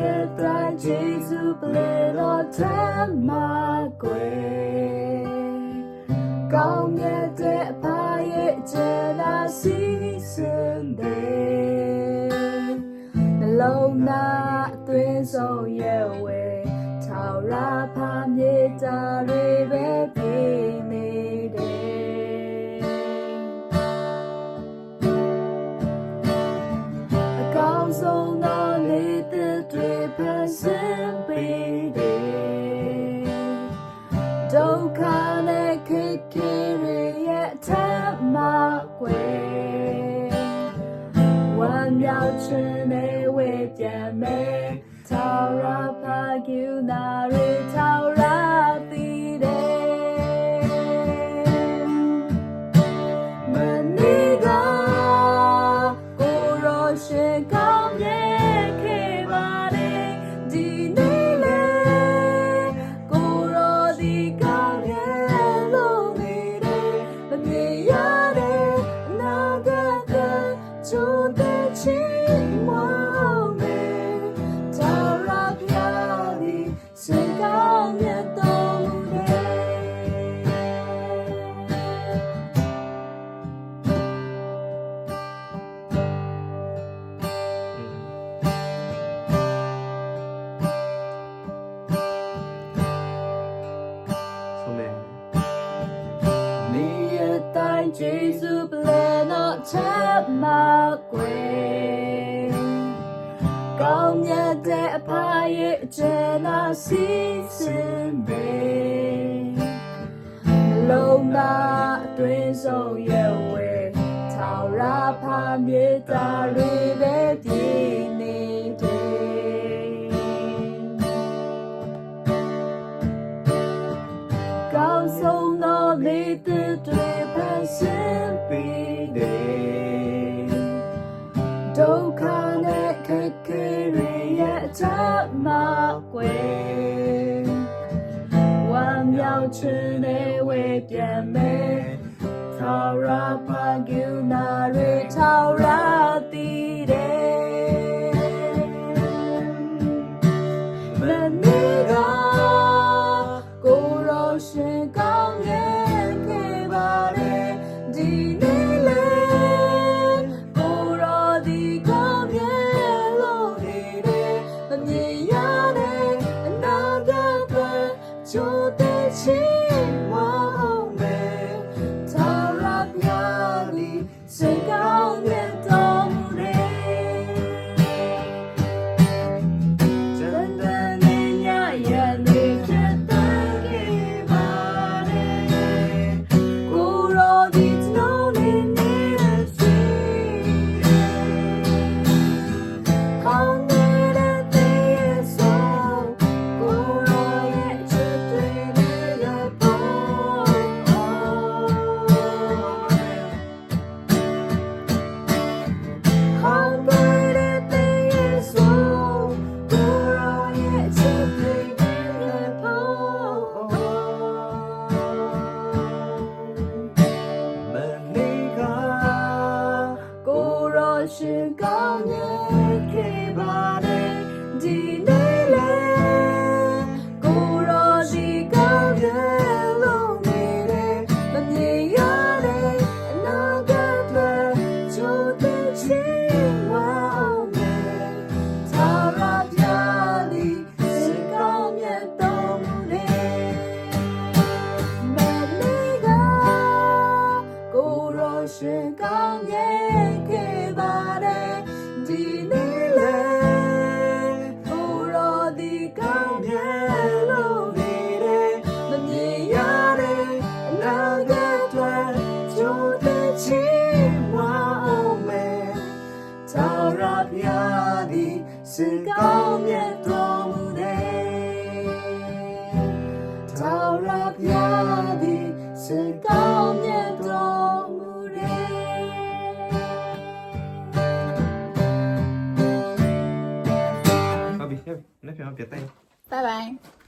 ရဲ့တိုင်းဂျေဇုပလေတော်ထမ်းမှာကွယ်ကောင်းမြတ်တဲ့ဖာရဲ့ကျလာစီစင်တဲ့နှလုံးသားအတွင်းဆုံးရဲ့ဝဲထောက်ရဖာမြေတာတွေပဲ 是美味姐妹，陶然怕有哪里陶然。Jesus pleno chap ma quê Công nhà trẻ phá ye trẻ na si xin bê Lâu na tuyên sâu ye quê Thảo ra phá mê ta lưu 之内为变美，讨饶把 u 那 a 讨饶。 가 King. ကောင်းမြတ်တော်မူသည်သာရပြာသည်စေကောင်းမြတ်တော်မူသည်ဟုတ်ပြီဟုတ်ပြီနောက်ပြန်ပြန်တိုင်း Bye bye.